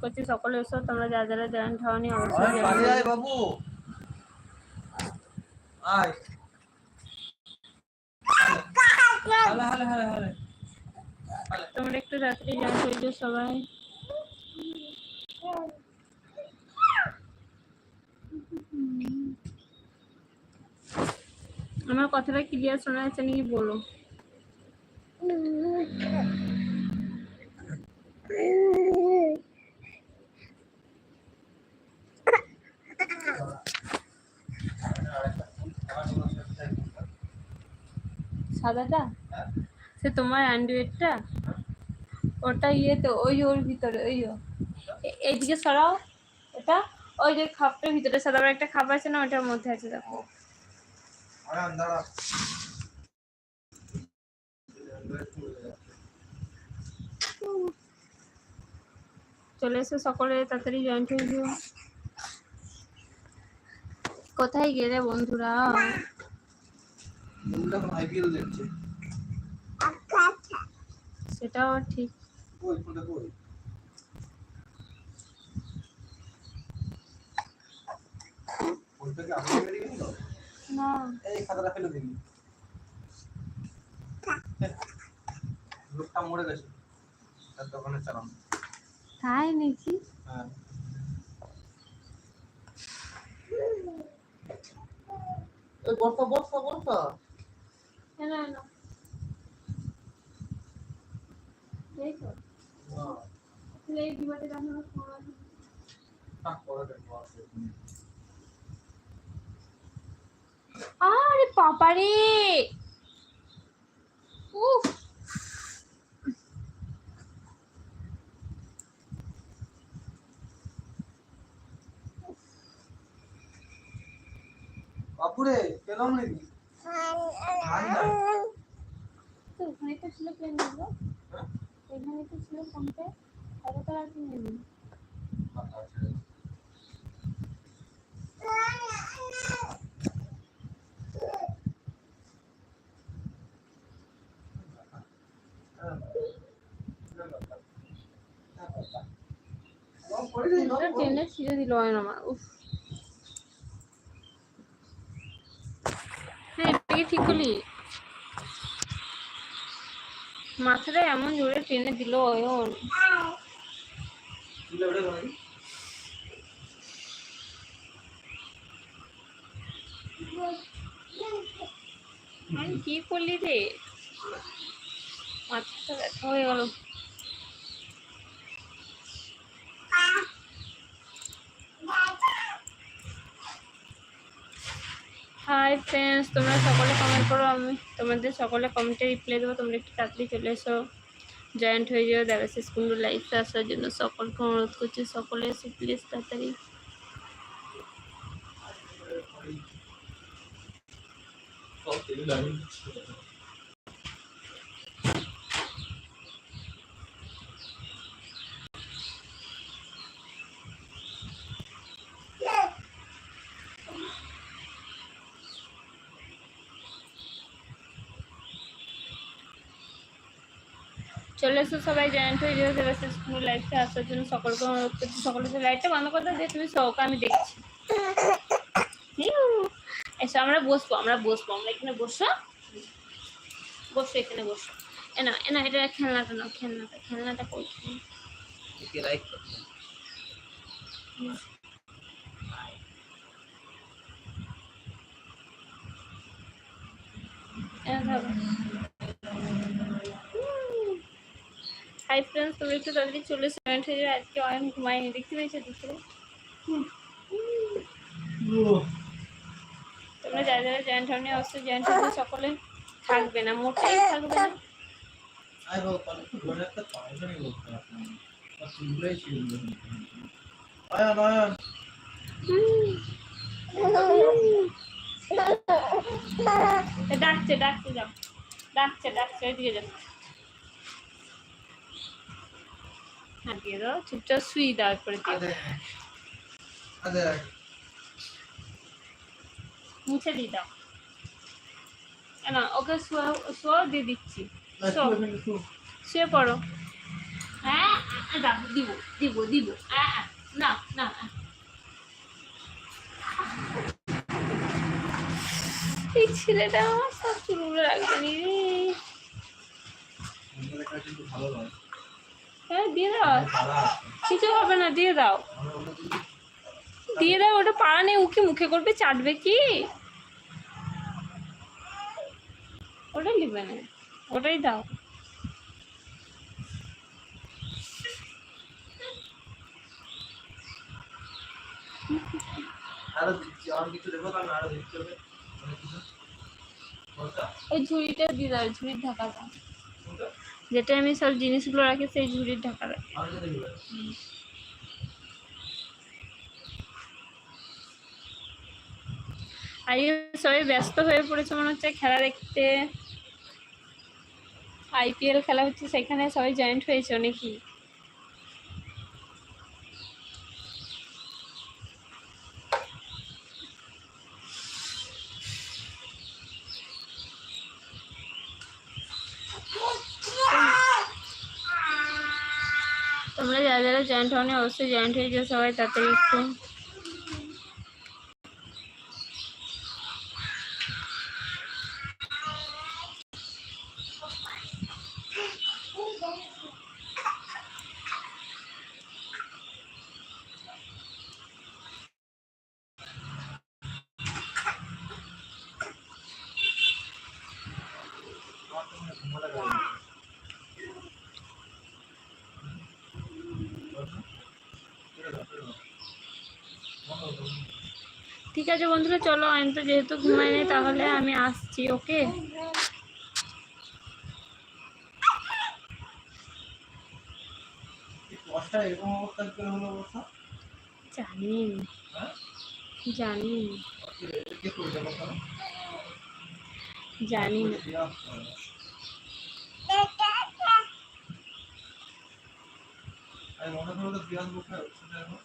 করছি সকলে এসো তোমরা যা যারা জয়েন্ট হওনি অবশ্যই আয় join আয় বাবু। আয়। হালে হালে হালে হালে। হালে তোমরা একটু তাড়াতাড়ি জয়েন হয়ে যাও সবাই। আমার কথাটা ক্লিয়ার শোনা যাচ্ছে নাকি বলো? সাদাটা? সে তোমার অ্যান্ড্রয়েডটা? ওটা ইয়ে তো ওই ওর ভিতরে ওই ও। এইদিকে সরাও এটা। ওই যে খাপটার ভিতরে সাদা একটা খাপ আছে না ওটার মধ্যে আছে দেখো। চলে এসো সকলে তাড়াতাড়ি জয়েন্ট হয়ে কোথায় গেলে বন্ধুরা? মুন্ডা এখন আইপিএল দেখছে? সেটাও ঠিক। ওই ফোনটা কই? ফোনটাকে আপনি মেরে গেল না। এই খাতাটা ফেলে দিবি। লোকটা মরে গেছে। তার দোকানে চালান। তাই নাকি? হ্যাঁ। বর্ষা বর্ষা বর্ষা আরে বাবারে! উফ! বাপুরে পেলাম নাকি? ওখানে তো ছিল প্লেন নেব এখানে তো ছিল ফোনপে কত টাকা কিনে নিবি ফোনটা টেনে ছিঁড়ে দিল হয় না আমার। উফ। এটাকে মাথাটা এমন জোরে টেনে দিল অয়ন কি করলি রে? ব্যথা হয়ে গেল। হাই ফ্রেন্ডস তোমরা সকলে কমেন্ট করো, আমি তোমাদের সকলে কমেন্টে রিপ্লাই দেবো। তোমরা একটু তাড়াতাড়ি চলে এসো। জয়েন্ট হয়ে যাও দেবাশিস কুণ্ডু লাইফে আসার জন্য। সকলকে অনুরোধ করছি, সকলে এসে প্লিজ তাড়াতাড়ি। চলে এসো সবাই জয়েন্ট হয়ে যাও দেবাশিস কুণ্ডু লাইফে আসার জন্য সকলকে অনুরোধ করছি সকলে এসে লাইটটা বন্ধ করে দাও যে তুমি সহকে আমি দেখছি। এসো আমরা বসবো আমরা বসবো আমরা এখানে বসো। বসো এখানে বসো। এ না এ না এটা খেলনাটা নাও খেলনাটা খেলনাটা করছি একে লাইক হাই ফ্রেন্ডস তুমি একটু তাড়াতাড়ি চলে সেভেন্ট হয়ে যাবে আজকে অয়ন ঘুমায়নি দেখতে পেয়েছ দুপুরে তোমরা যারা যারা জয়েন্ট হওনি অবশ্যই জয়েন্ট হতে সকলে থাকবে না মোটেই থাকবে না। আয়ান আয়ান ডাকছে ডাকছে যাও। ডাকছে ডাকছে ওইদিকে যাও হ্যাঁ দিয়ে দাও চুপচাপ শুই দাও করে মুছে দিয়ে দাও। ওকে দিয়ে দিচ্ছি। শুয়ে পড়ো। হ্যাঁ দাও, দিব দিব দিব। আ, আ, না না এই ছেলেটা আমার শাশুড় রাখবে নি রে। আমাদের কাছে কিন্তু ভালো নয় দিয়ে দাও। কিছু হবে না, দিয়ে দাও। দিয়ে দাও, ওটা পাড়া নেই, উকি মুখে করবে, চাটবে কি? ওটা নিবে না, ওটাই দাও। ওই ঝুড়িটা দিয়ে দাও, ঝুড়ির ঢাকা দাও যেটা আমি সব জিনিসগুলো রাখি, সেই ঝুড়ির ঢাকা রাখি। সবাই ব্যস্ত হয়ে পড়েছে, মনে হচ্ছে খেলা দেখতে। আইপিএল খেলা হচ্ছে, সেখানে সবাই জয়েন্ট হয়েছে অনেকই তোমরা যারা যারা জয়েন্ট হওনি অবশ্যই জয়েন্ট হয়ে যাও সবাই তাড়াতাড়ি একটু আমার তো মনে হয় ঘুমাতে পারি না। করে দাও, করে দাও। বন্ধ করো, বন্ধ করো। ঠিক আছে বন্ধুরা চলো আমি তো যেহেতু ঘুমাই নেই তাহলে আমি আসছি ওকে? জানি জানি জানি না আমি মনে করো তো বিয়ান বুক হচ্ছে না এখন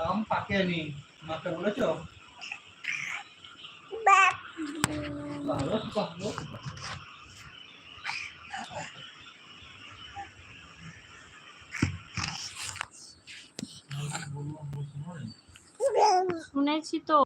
আম পাকে নি মাকে বলেছ ভালো ভালো বললাম বলছি মনে শুনেছি তো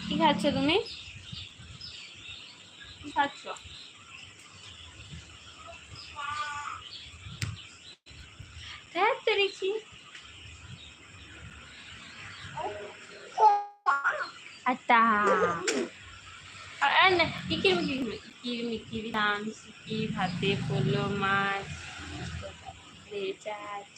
কি খাচ্ছ তুমি? কি খাচ্ছ আচ্ছা। আর না কিকির মিকির কিকির ধান সিকি ভাতে পড়ল মাছ? লেচাছ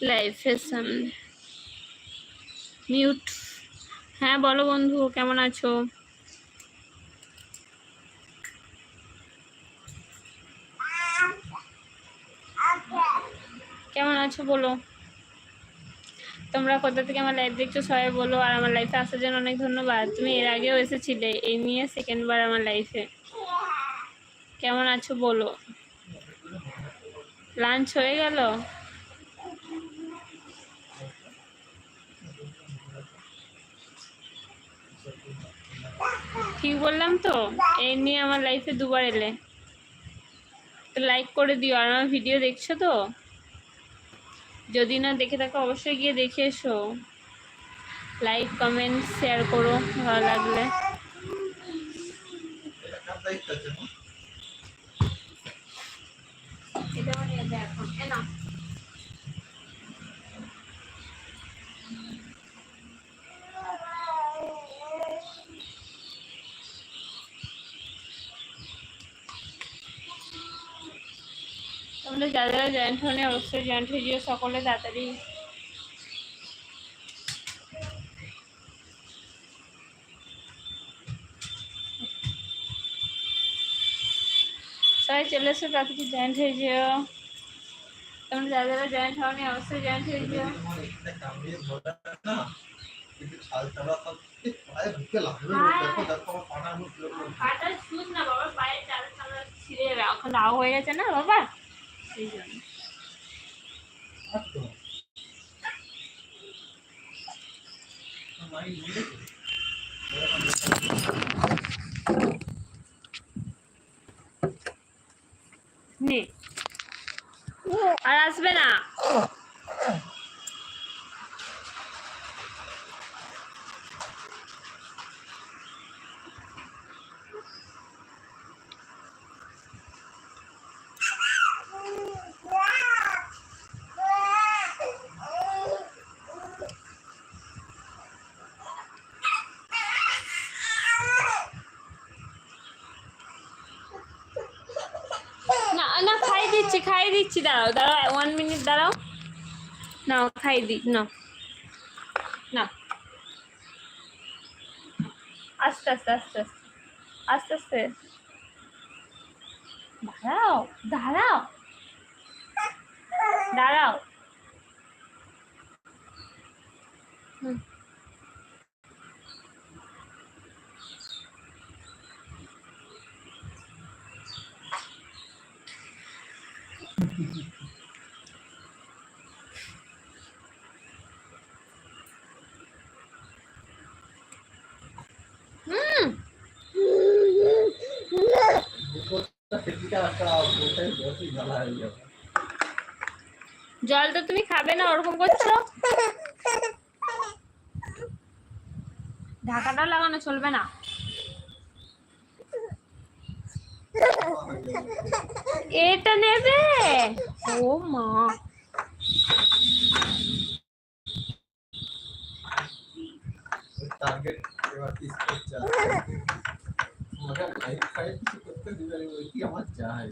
লাইফের সামনে মিউট হ্যাঁ বলো বন্ধু, কেমন আছো? কেমন আছো বলো? তোমরা কোথা থেকে আমার লাইফ দেখছ সবাই বলো, আর আমার লাইফে আসার জন্য অনেক ধন্যবাদ। তুমি এর আগেও এসেছিলে, এই নিয়ে সেকেন্ডবার আমার লাইফে কেমন আছো বলো? লাঞ্চ হয়ে গেল? ঠিক বললাম তো? এই নিয়ে আমার লাইফে দুবার এলে। তো লাইক করে দিও, আর আমার ভিডিও দেখছ তো? যদি না দেখে থাকো, অবশ্যই গিয়ে দেখে এসো। লাইক কমেন্ট শেয়ার করো, ভালো লাগলে। এটা কার দায়িত্ব আছে মা? এটা আমার নিয়ে যা এখন এ নাও। তোমরা যারা যারা জয়েন্ট হয়নি অবশ্যই জয়েন্ট হয়ে যেও সকলে তাড়াতাড়ি। সবাই চলে এসো তাড়াতাড়ি জয়েন্ট হয়ে যেও তোমরা যারা যারা জয়েন্ট হওনি অবশ্যই জয়েন্ট হয়ে। যেও শুন না বাবা পায়ের চাল ছিঁড়ে এখন রাও হয়ে গেছে না বাবা। সেই জন্য। নে আর আসবে না খাই দিচ্ছি, দাঁড়াও দাঁড়াও ওয়ান মিনিট দাঁড়াও। নাও খাই দি না না আস্তে আস্তে আস্তে আস্তে আস্তে আস্তে। দাঁড়াও দাঁড়াও দাঁড়াও। হুম দুপুরটা খেতে একটা বসে বসে জ্বালা হয়ে যাবে। জল তো তুমি খাবে না, ওরকম করছ? ঢাকাটা লাগানো চলবে না। এটা নেবে? ও মা। টার্গেট এবার ফাইট করতে ওইটি আমার চাই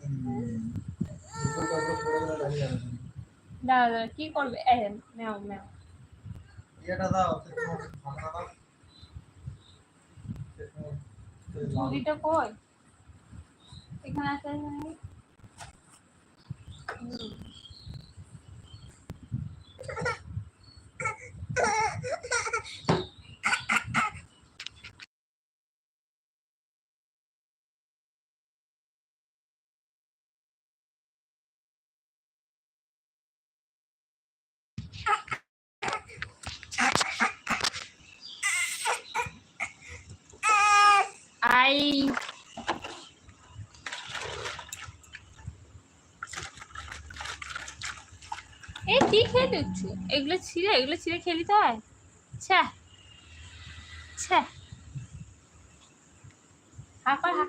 হুম। দুপুরটা ওপরে পড়ে গেলে দাঁড়িয়ে যাবে না। দাঁড়া দাঁড়া কি করবে এই ম্যাও ম্যাও ইয়েটা দাও সে তোমার ঢাকনা দাও সে তোমার সে লাল- ঝুড়িটা কই এখানে আছে এখানে। হুম। আই। এই কি খেয়ে দিচ্ছ? এগুলো ছিঁড়ে এগুলো ছিঁড়ে খেয়ে নিতে হয়? ছ্যা ছ্যা হা কর হা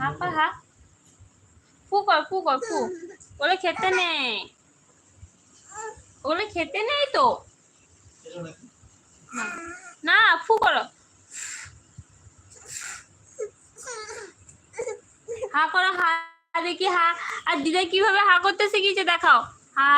হা কর হা। ফু কর ফু কর ফু বলে খেতে নেই ওগুলো খেতে নেই তো? না, ফু করো। হা করো, হা দেখি, হা। আর দিদা কীভাবে হা করতে শিখিয়েছে দেখাও। হা।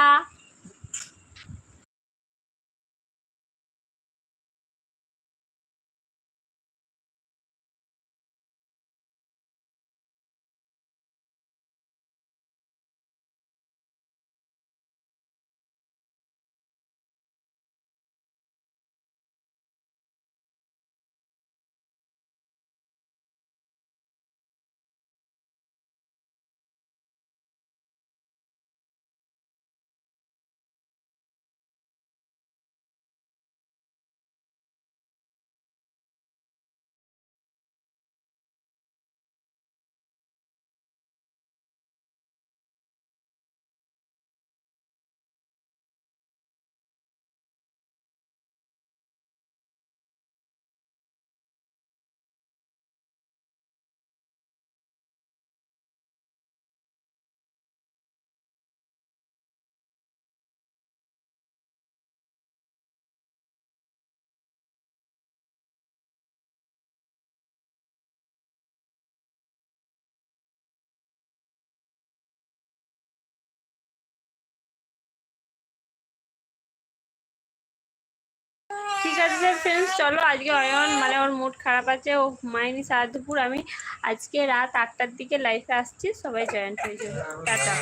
আছে ফ্রেন্ডস চলো আজকে অয়ন মানে ওর মুড খারাপ আছে, ও ঘুমায়নি সারা দুপুর, আমি আজকে রাত আটটার দিকে লাইফে আসছি, সবাই জয়েন্ট হয়ে যাবে টাটা।